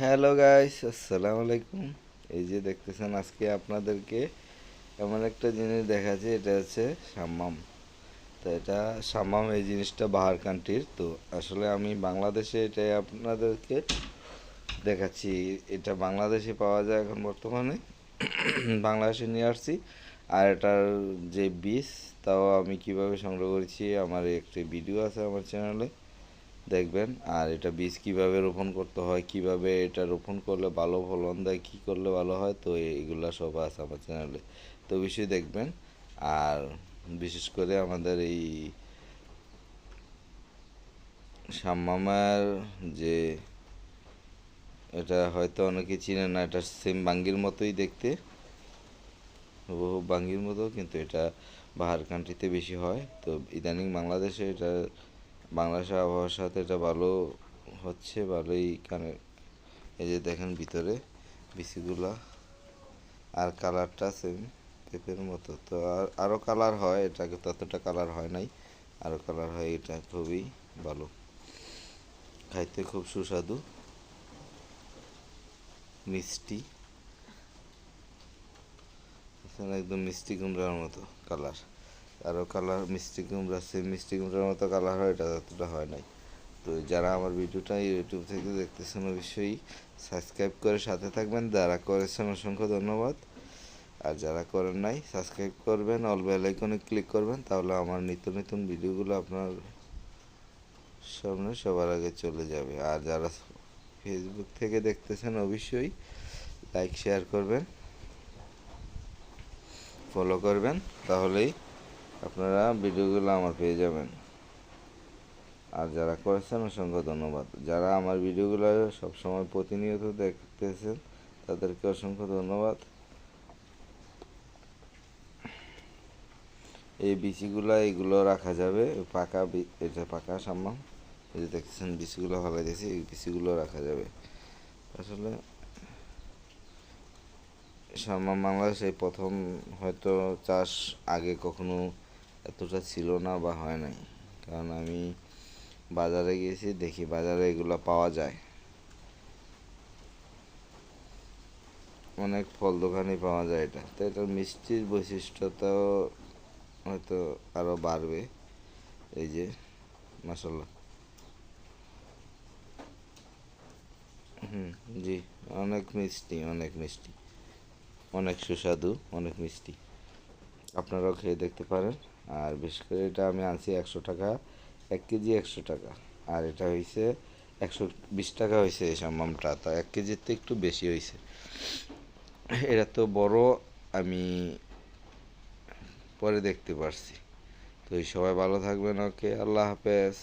Hello guys আসসালামু আলাইকুম এই যে দেখতেছেন, আজকে আপনাদেরকে এমন একটা জিনিস দেখাচ্ছি, এটা হচ্ছে সাম্মাম। তো এটা সাম্মাম, এই জিনিসটা বাহার কান্ট্রির তো আসলে আমি বাংলাদেশে এটাই আপনাদেরকে দেখাচ্ছি। এটা বাংলাদেশে পাওয়া যায় এখন বর্তমানে। বাংলাদেশে নিয়ে আসছি। আর এটার যে বীজ, তাও আমি কীভাবে সংগ্রহ করেছি, আমার একটি ভিডিও আছে আমার চ্যানেলে দেখবেন, আর এটা বীজ কীভাবে রোপণ করতে হয়, কীভাবে এটা রোপণ করলে ভালো ফলন দেয়, কী করলে ভালো হয়, তো এইগুলা সব আছে আমার চ্যানেলে তো অবশ্যই দেখবেন, আর বিশেষ করে আমাদের এই শাম্মামার যে এটা হয়তো অনেকে চিনে না, এটা সেম বাঙ্গির মতোই দেখতে বহু বাঙ্গির মতো, কিন্তু এটা বাহার কান্ট্রিতে বেশি হয়। তো ইদানিং বাংলাদেশে এটা বাংলাদেশের আবহাওয়ার সাথে এটা ভালো হচ্ছে, ভালোই কানে এই যে দেখেন ভিতরে, বিচিগুলা, আর কালারটা সেম পেঁপের মতো। তো আর আরও কালার হয়, এটাকে ততটা কালার হয় নাই আরও কালার হয়, এটা খুবই ভালো। খাইতে খুব সুস্বাদু, মিষ্টি। একদম মিষ্টি কুমড়ার মতো কালার। আরও কালার, মিষ্টি কুমড়া সেম মিষ্টি কুমড়ার মতো কালার হয়, এটা ততটা হয় নাই। তো যারা আমার ভিডিওটা ইউটিউব থেকে দেখতেছেন, অবশ্যই সাবস্ক্রাইব করে সাথে থাকবেন। যারা করেছেন অসংখ্য ধন্যবাদ। আর যারা করেন নাই সাবস্ক্রাইব করবেন অল বেল আইকনে ক্লিক করবেন, তাহলে আমার নিত্য নতুন ভিডিওগুলো আপনার সামনে সবার আগে চলে যাবে। আর যারা ফেসবুক থেকে দেখতেছেন, অবশ্যই লাইক শেয়ার করবেন ফলো করবেন, তাহলেই আপনারা ভিডিওগুলো আমার পেয়ে যাবেন। আর যারা করেছেন অসংখ্য ধন্যবাদ। যারা আমার ভিডিওগুলো সবসময় প্রতিনিয়ত দেখতেছেন, তাদেরকে অসংখ্য ধন্যবাদ। এই বিচিগুলো এইগুলো রাখা যাবে। পাকা এটা পাকা সাম্মাম এই যে দেখতেছেন বিচিগুলো ভালো দিয়েছি এই বিচিগুলো রাখা যাবে। আসলে সাম্মাম বাংলাদেশ প্রথম হয়তো চাষ আগে কখনো এতটা ছিল না বা হয় নাই। কারণ আমি বাজারে গিয়েছি, দেখি বাজারে এগুলো পাওয়া যায়। অনেক ফল দোকানে পাওয়া যায় এটা। তো এটার মিষ্টির বৈশিষ্ট্যতাও হয়তো আরও বাড়বে। এই যে মাসাল্লাহ হুম, জি, অনেক মিষ্টি অনেক মিষ্টি। অনেক সুস্বাদু, অনেক মিষ্টি। আপনারাও খেয়ে দেখতে পারেন। আর বিশেষ করে এটা আমি আনছি একশো টাকা, এক কেজি একশো টাকা। আর এটা হয়েছে একশো বিশ টাকা হয়েছে এই সম্মামটা তা এক কেজির তো একটু বেশি হয়েছে এটা তো বড়, আমি পরে দেখতে পারছি। তো সবাই ভালো থাকবেন, ওকে, আল্লাহ হাফেজ।